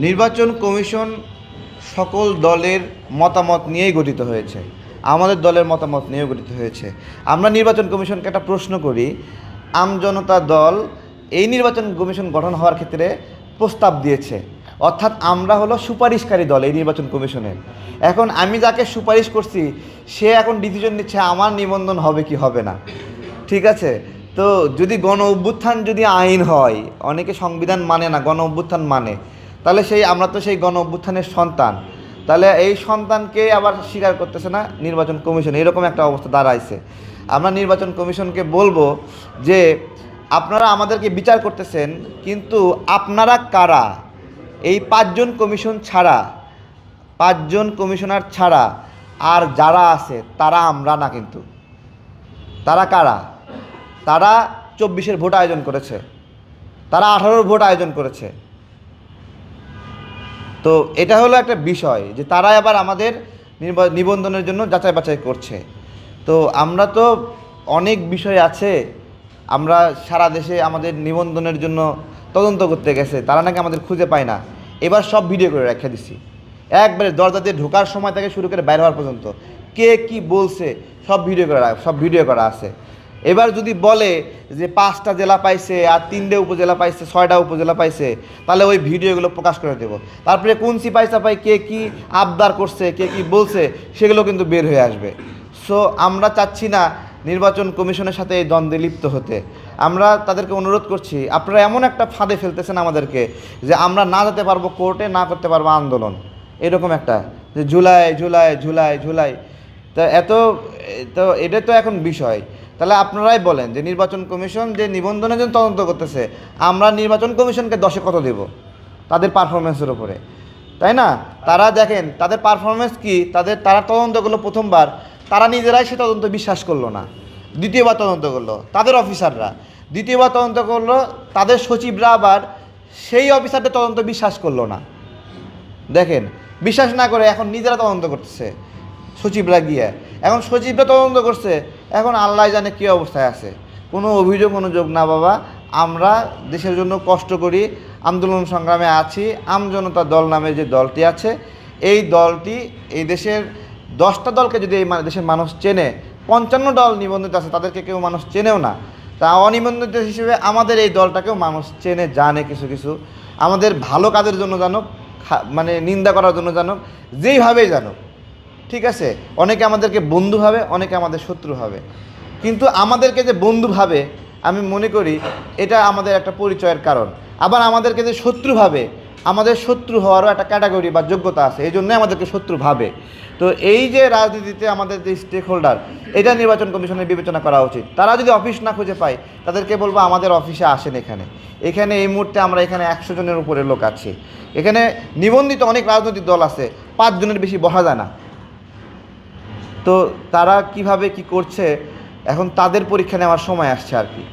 নির্বাচন কমিশন সকল দলের মতামত নিয়েই গঠিত হয়েছে। আমাদের দলের মতামত নিয়েও গঠিত হয়েছে। আমরা নির্বাচন কমিশনকে একটা প্রশ্ন করি আমজনতা দল এই নির্বাচন কমিশন গঠন হওয়ার ক্ষেত্রে প্রস্তাব দিয়েছে। অর্থাৎ আমরা হলো সুপারিশকারী দল এই নির্বাচন কমিশনের। এখন আমি যাকে সুপারিশ করছি, সে এখন ডিসিশন নিচ্ছে আমার নিবন্ধন হবে কি হবে না। ঠিক আছে? তো যদি গণ অভ্যুত্থান যদি আইন হয়, অনেকে সংবিধান মানে না, গণ অভ্যুত্থান মানে। তাহলে সেই, আমরা তো সেই গণ অভ্যুত্থানের সন্তান। তাহলে এই সন্তানকে আবার স্বীকার করতেছে না নির্বাচন কমিশন। এরকম একটা অবস্থা দাঁড়াইছে। আমরা নির্বাচন কমিশনকে বলব যে, আপনারা আমাদেরকে বিচার করতেছেন, কিন্তু আপনারা কারা? এই পাঁচজন কমিশন ছাড়া, পাঁচজন কমিশনার ছাড়া আর যারা আছে, তারা আমরা না কিন্তু। তারা কারা? তারা চব্বিশের ভোট আয়োজন করেছে। তারা আঠারোর ভোট আয়োজন করেছে। তো এটা হলো একটা বিষয় যে তারা আবার আমাদের নিবন্ধনের জন্য যাচাই বাছাই করছে। তো আমরা তো অনেক বিষয় আছে, আমরা সারা দেশে আমাদের নিবন্ধনের জন্য তদন্ত করতে গেছে, তারা নাকি আমাদের খুঁজে পায় না। এবার সব ভিডিও করে রেখে দিছি। একবারে দরজা দিয়ে ঢোকার সময় থেকে শুরু করে বাইরে হওয়ার পর্যন্ত কে কি বলছে সব ভিডিও করা সব ভিডিও করা আছে। এবার যদি বলে যে পাঁচটা জেলা পাইছে আর তিনটে উপজেলা পাইছে, ছয়টা উপজেলা পাইছে, তাহলে ওই ভিডিওগুলো প্রকাশ করে দেবো। তারপরে কোন সিপাই সাপাই কে কি আবদার করছে, কে কি বলছে, সেগুলো কিন্তু বের হয়ে আসবে। সো আমরা চাচ্ছি না নির্বাচন কমিশনের সাথে এই দ্বন্দ্বে লিপ্ত হতে। আমরা তাদেরকে অনুরোধ করছি, আপনারা এমন একটা ফাঁদে ফেলতেছেন আমাদেরকে যে আমরা না যেতে পারব কোর্টে, না করতে পারব আন্দোলন। এরকম একটা, যে জুলাই জুলাই জুলাই জুলাই। তা এত, তো এটা তো এখন বিষয়। তাহলে আপনারাই বলেন যে নির্বাচন কমিশন যে নিবন্ধনের জন্য তদন্ত করতেছে, আমরা নির্বাচন কমিশনকে দশে কত দেব? তাদের পারফরমেন্সের উপরে। তাই না? তারা দেখেন, তাদের পারফরমেন্স কি? তাদের, তারা তদন্ত করল প্রথমবার, তারা নিজেরাই সে তদন্ত বিশ্বাস করল না। দ্বিতীয়বার তদন্ত করল, তাদের অফিসাররা। দ্বিতীয়বার তদন্ত করল, তাদের সচিবরা আবার সেই অফিসারদের তদন্ত বিশ্বাস করল না। দেখেন, বিশ্বাস না করে এখন নিজেরা তদন্ত করতেছে, সচিবরা গিয়ে। এখন সচিবরা তদন্ত করছে এখন আল্লাহ জানে কী অবস্থায় আছে। কোনো অভিযোগ অনুযোগ না বাবা। আমরা দেশের জন্য কষ্ট করি, আন্দোলন সংগ্রামে আছি আমজনতা দল নামে যে দলটি আছে, এই দলটি এই দেশের দশটা দলকে যদি এই দেশের মানুষ চেনে, পঞ্চান্ন দল নিবন্ধিত আছে, তাদেরকে কেউ মানুষ চেনেও না। তা অনিবন্ধিত হিসেবে আমাদের এই দলটাকেও মানুষ চেনে, জানে কিছু কিছু। আমাদের ভালো কাজের জন্য জানুক মানে নিন্দা করার জন্য জানুক, যেইভাবেই জানুক। ঠিক আছে? অনেকে আমাদেরকে বন্ধু ভাবে, অনেকে আমাদের শত্রু হবে কিন্তু আমাদেরকে যে বন্ধু ভাবে, আমি মনে করি এটা আমাদের একটা পরিচয়ের কারণ। আবার আমাদেরকে যে শত্রু ভাবে, আমাদের শত্রু হওয়ারও একটা ক্যাটাগরি বা যোগ্যতা আছে। এই জন্যই আমাদেরকে শত্রু ভাবে। তো এই যে রাজনীতিতে আমাদের যে স্টেক হোল্ডার এটা নির্বাচন কমিশনের বিবেচনা করা উচিত। তারা যদি অফিস না খুঁজে পায়, তাদেরকে বলব আমাদের অফিসে আসেন এখানে। এখানে এই মুহূর্তে আমরা এখানে একশো জনের উপরে লোক আছি। এখানে নিবন্ধিত অনেক রাজনৈতিক দল আছে, পাঁচজনের বেশি বসা যায় না। তো তারা কীভাবে কি করছে এখন তাদের পরীক্ষা নেওয়ার সময় আসছে আর কি।